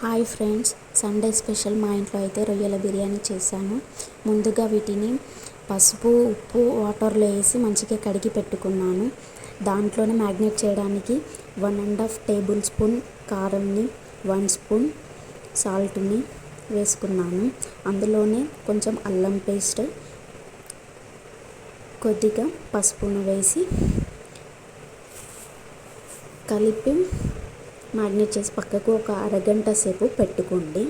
Hi friends Sunday special మా ఇంట్లో అయితే రొయ్యల బిర్యానీ చేశాను. ముందుగా వీటిని పసుపు ఉప్పు వాటర్లో వేసి మంచిగా కడిగి పెట్టుకున్నాను. దాంట్లోనే మ్యాగ్నేట్ చేయడానికి one and half tablespoon కారంని వన్ స్పూన్ సాల్ట్ని వేసుకున్నాను. అందులోనే కొంచెం అల్లం పేస్ట్ కొద్దిగా పసుపును వేసి కలిపి మ్యారినేట్ చేసి పక్కకు ఒక అరగంట సేపు పెట్టుకోండి.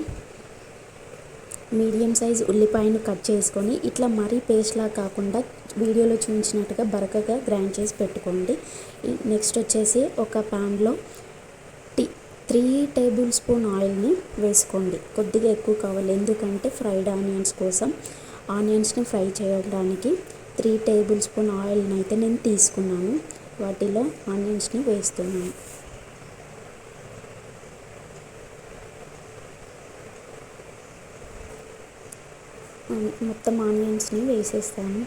మీడియం సైజ్ ఉల్లిపాయను కట్ చేసుకొని ఇట్లా మరీ పేస్ట్లా కాకుండా వీడియోలో చూపించినట్టుగా బరకగా గ్రైండ్ చేసి పెట్టుకోండి. నెక్స్ట్ వచ్చేసి ఒక ప్యాన్లో టీ త్రీ టేబుల్ స్పూన్ ఆయిల్ని వేసుకోండి. కొద్దిగా ఎక్కువ కావాలి. ఎందుకంటే ఫ్రైడ్ ఆనియన్స్ కోసం ఆనియన్స్ని ఫ్రై చేయడానికి త్రీ టేబుల్ స్పూన్ ఆయిల్ని అయితే నేను తీసుకున్నాను. వాటిలో ఆనియన్స్ని వేస్తున్నాను. మొత్తం ఆనియన్స్ని వేసేస్తాను.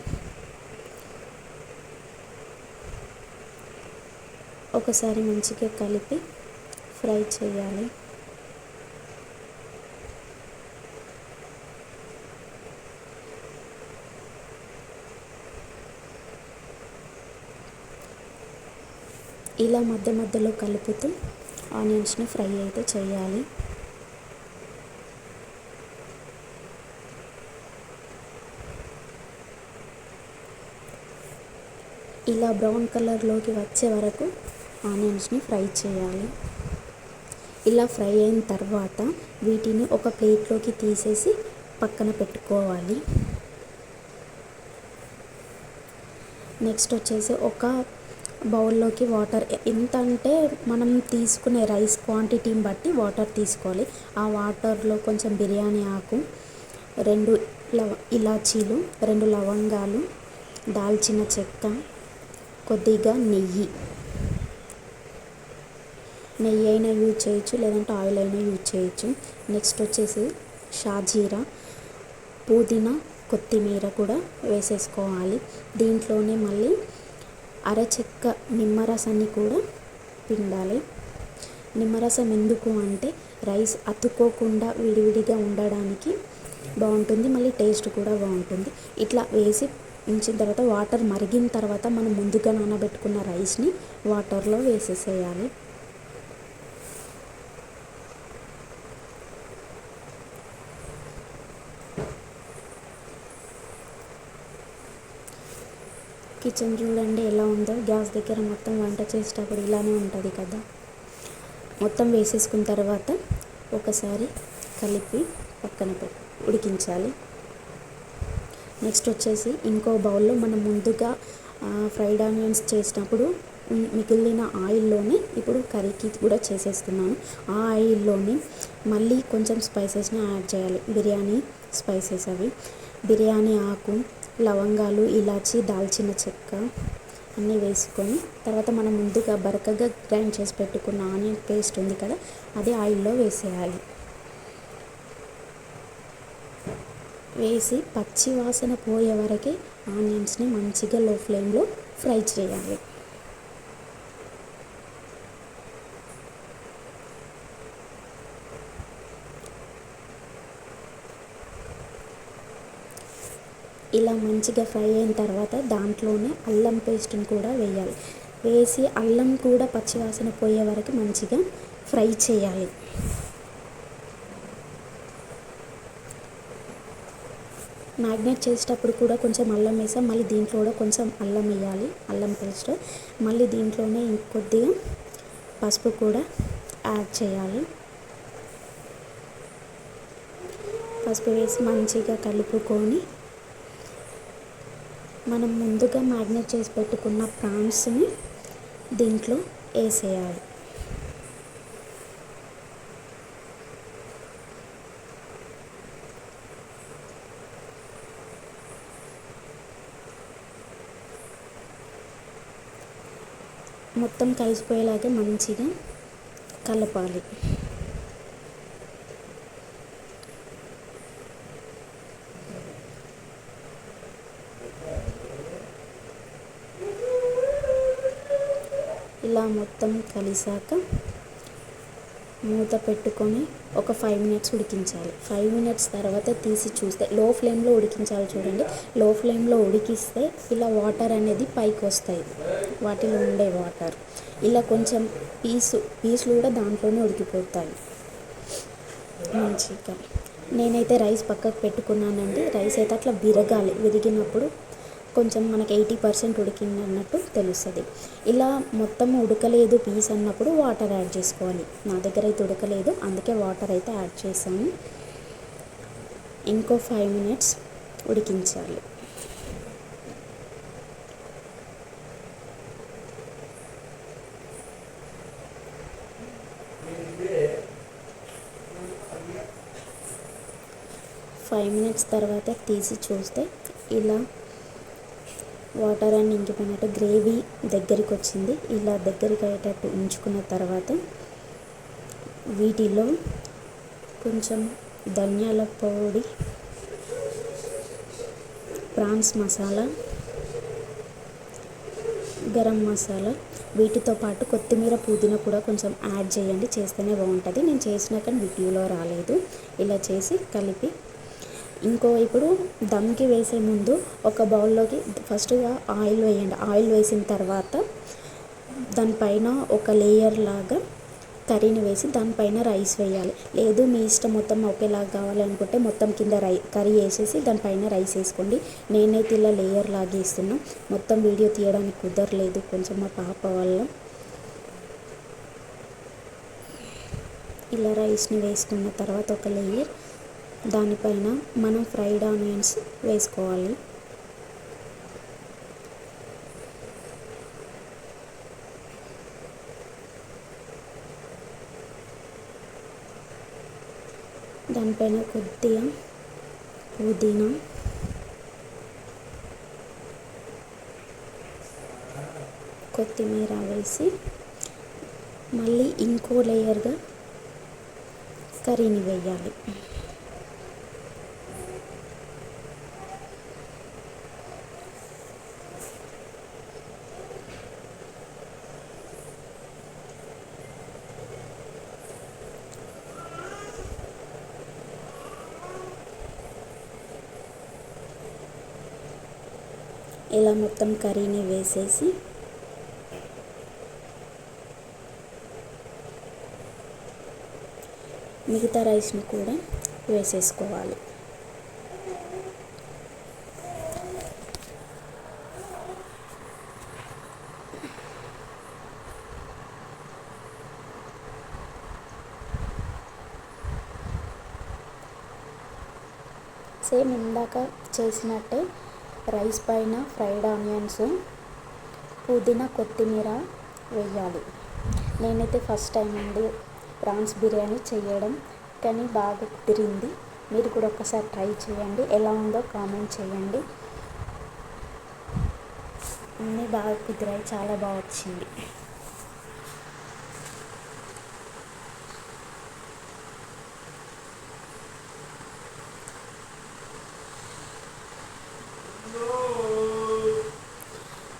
ఒకసారి మంచిగా కలిపి ఫ్రై చేయాలి. ఇలా మధ్య మధ్యలో కలుపుతూ ఆనియన్స్ని ఫ్రై అయితే చేయాలి. ఇలా బ్రౌన్ కలర్లోకి వచ్చే వరకు ఆనియన్స్ని ఫ్రై చేయాలి. ఇలా ఫ్రై అయిన తర్వాత వీటిని ఒక ప్లేట్లోకి తీసేసి పక్కన పెట్టుకోవాలి. నెక్స్ట్ వచ్చేసి ఒక బౌల్లోకి వాటర్ ఎంత అంటే మనం తీసుకునే రైస్ క్వాంటిటీని బట్టి వాటర్ తీసుకోవాలి. ఆ వాటర్లో కొంచెం బిర్యానీ ఆకు రెండు లవ ఇలాచీలు రెండు లవంగాలు దాల్చిన చెక్క కొద్దిగా నెయ్యి. నెయ్యి అయినా యూజ్ చేయొచ్చు లేదంటే ఆయిల్ అయినా యూజ్ చేయొచ్చు. నెక్స్ట్ వచ్చేసి షాజీరా. పుదీనా కొత్తిమీర కూడా వేసేసుకోవాలి. దీంట్లోనే మళ్ళీ అరచెక్క నిమ్మరసాన్ని కూడా పిండాలి. నిమ్మరసం ఎందుకు అంటే రైస్ అతుక్కోకుండా విడివిడిగా ఉండడానికి బాగుంటుంది మళ్ళీ టేస్ట్ కూడా బాగుంటుంది. ఇట్లా వేసి ఉంచిన తర్వాత వాటర్ మరిగిన తర్వాత మనం ముందుగా నానబెట్టుకున్న రైస్ని వాటర్లో వేసేసేయాలి. కిచెన్ చూడండి ఎలా ఉందో. గ్యాస్ దగ్గర మొత్తం వంట చేసేటప్పుడు ఇలానే ఉంటుంది కదా. మొత్తం వేసేసుకున్న తర్వాత ఒకసారి కలిపి పక్కన ఉడికించాలి. నెక్స్ట్ వచ్చేసి ఇంకో బౌల్లో మనం ముందుగా ఫ్రైడ్ ఆనియన్స్ చేసినప్పుడు మిగిలిన ఆయిల్లోనే ఇప్పుడు కర్రీకి కూడా చేసేస్తున్నాను. ఆ ఆయిల్లోనే మళ్ళీ కొంచెం స్పైసెస్ని యాడ్ చేయాలి. బిర్యానీ స్పైసెస్ అవి. బిర్యానీ ఆకు లవంగాలు ఇలాచి దాల్చిన చెక్క అన్నీ వేసుకొని తర్వాత మనం ముందుగా బరకగా గ్రైండ్ చేసి పెట్టుకున్న ఆనియన్ పేస్ట్ ఉంది కదా అది ఆయిల్లో వేసేయాలి. వేసి పచ్చి వాసన పోయే వరకే ఆనియన్స్ని మంచిగా లో ఫ్లేమ్లో ఫ్రై చేయాలి. ఇలా మంచిగా ఫ్రై అయిన తర్వాత దాంట్లోనే అల్లం పేస్ట్ని కూడా వేయాలి. వేసి అల్లం కూడా పచ్చివాసన పోయే వరకు మంచిగా ఫ్రై చేయాలి. మ్యాగ్నేట్ చేసేటప్పుడు కూడా కొంచెం అల్లం వేసాం. మళ్ళీ దీంట్లో కూడా కొంచెం అల్లం వేయాలి. అల్లం పేస్ట్. మళ్ళీ దీంట్లోనే ఇంకొద్దిగా పసుపు కూడా యాడ్ చేయాలి. పసుపు వేసి మంచిగా కలుపుకొని మనం ముందుగా మ్యాగ్నేట్ చేసి పెట్టుకున్న ప్రాన్స్ని దీంట్లో వేసేయాలి. మొత్తం కలిసిపోయేలాగా మంచిగా కలపాలి. ఇలా మొత్తం కలిసాక మూత పెట్టుకొని ఒక ఫైవ్ మినిట్స్ ఉడికించాలి. ఫైవ్ మినిట్స్ తర్వాత తీసి చూస్తే లో ఫ్లేమ్లో ఉడికించాలి చూడండి. లో ఫ్లేమ్లో ఉడికిస్తే ఇలా వాటర్ అనేది పైకి వస్తాయి. వాటిలో ఉండే వాటర్ ఇలా కొంచెం పీసు పీసులు కూడా దాంట్లోనే ఉడికిపోతాయి. మంచిగా నేనైతే రైస్ పక్కకు పెట్టుకున్నానండి. రైస్ అయితే అట్లా విరగాలి. విరిగినప్పుడు కొంచెం మనకి ఎయిటీ పర్సెంట్ ఉడికింది అన్నట్టు తెలుస్తుంది. ఇలా మొత్తం ఉడకలేదు పీస్ అన్నప్పుడు వాటర్ యాడ్ చేసుకోవాలి. నా దగ్గర అయితే ఉడకలేదు అందుకే వాటర్ అయితే యాడ్ చేశాను. ఇంకో ఫైవ్ మినిట్స్ ఉడికించాలి. ఫైవ్ మినిట్స్ తర్వాత తీసి చూస్తే ఇలా వాటర్ అండ్ ఇంకిపోయినట్టు గ్రేవీ దగ్గరికి వచ్చింది ఇలా దగ్గరికి అయ్యేటట్టు ఉంచుకున్న తర్వాత వీటిలో కొంచెం ధనియాల పొడి ప్రాన్స్ మసాలా గరం మసాలా వీటితో పాటు కొత్తిమీర పుదీనా కూడా కొంచెం యాడ్ చేయండి. చేస్తేనే బాగుంటుంది. నేను చేసినా కానీ వీడియోలో రాలేదు. ఇలా చేసి కలిపి ఇంకో ఇప్పుడు దమ్కి వేసే ముందు ఒక బౌల్లోకి ఫస్ట్గా ఆయిల్ వేయండి. ఆయిల్ వేసిన తర్వాత దానిపైన ఒక లేయర్ లాగా కర్రీని వేసి దానిపైన రైస్ వేయాలి. లేదు మీ ఇష్టం మొత్తం ఒకేలాగా కావాలనుకుంటే మొత్తం కింద రై కర్రీ వేసేసి దానిపైన రైస్ వేసుకోండి. నేనైతే ఇలా లేయర్ లాగా వేస్తున్నా. మొత్తం వీడియో తీయడానికి కుదరలేదు. కొంచెం మా పాప వల్ల ఇలా రైస్ని వేసుకున్న తర్వాత ఒక లేయర్ దానిపైన మనం ఫ్రైడ్ ఆనియన్స్ వేసుకోవాలి. దానిపైన కొద్దిగా పుదీనా. కొత్తిమీర వేసి మళ్ళీ ఇంకో లేయర్గా కర్రీని వేయాలి. ఇలా మొత్తం కర్రీని వేసేసి మిగతా రైస్ని కూడా వేసేసుకోవాలి. సేమ్ ఇందాక చేసినట్టే రైస్ పైన ఫ్రైడ్ ఆనియన్స్ పుదీనా కొత్తిమీర వేయాలి. నేనైతే ఫస్ట్ టైం అండి ప్రాన్స్ బిర్యానీ చేయడం కానీ బాగా కుదిరింది. మీరు కూడా ఒకసారి ట్రై చేయండి. ఎలా ఉందో కామెంట్ చేయండి. అన్నీ బాగా కుదిరాయి చాలా బాగా వచ్చింది.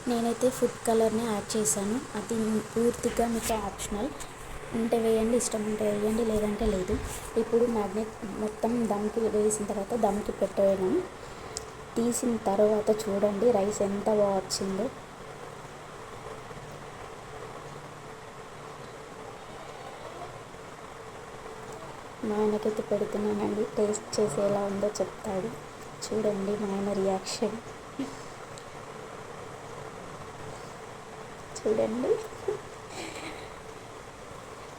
నేనైతే ఫుడ్ కలర్ని యాడ్ చేశాను. అది పూర్తిగా మీకు ఆప్షనల్. ఉంటే వేయండి ఇష్టం ఉంటే వేయండి లేదంటే లేదు. ఇప్పుడు మ్యాగ్నెట్ మొత్తం దమ్కి వేసిన తర్వాత దమ్కి పెట్టేయడం. తీసిన తర్వాత చూడండి రైస్ ఎంత బాగా వచ్చిందో. మా ఆయనకైతే పెడుతున్నానండి టేస్ట్ చేసి ఎలా ఉందో చెప్తాడు. చూడండి మా ఆయన రియాక్షన్ చూడండి.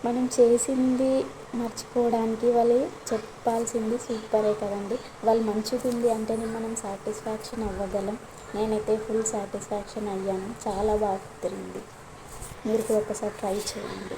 మనం చేసింది మర్చిపోవడానికి వాళ్ళు చెప్పాల్సింది సూపరే కదండి. వాళ్ళు మంచిగా ఉంది అంటేనే మనం సాటిస్ఫాక్షన్ అవ్వగలం. నేనైతే ఫుల్ సాటిస్ఫాక్షన్ అయ్యాను. చాలా బాగా కుదిరింది మీరు కూడా ఒకసారి ట్రై చేయండి.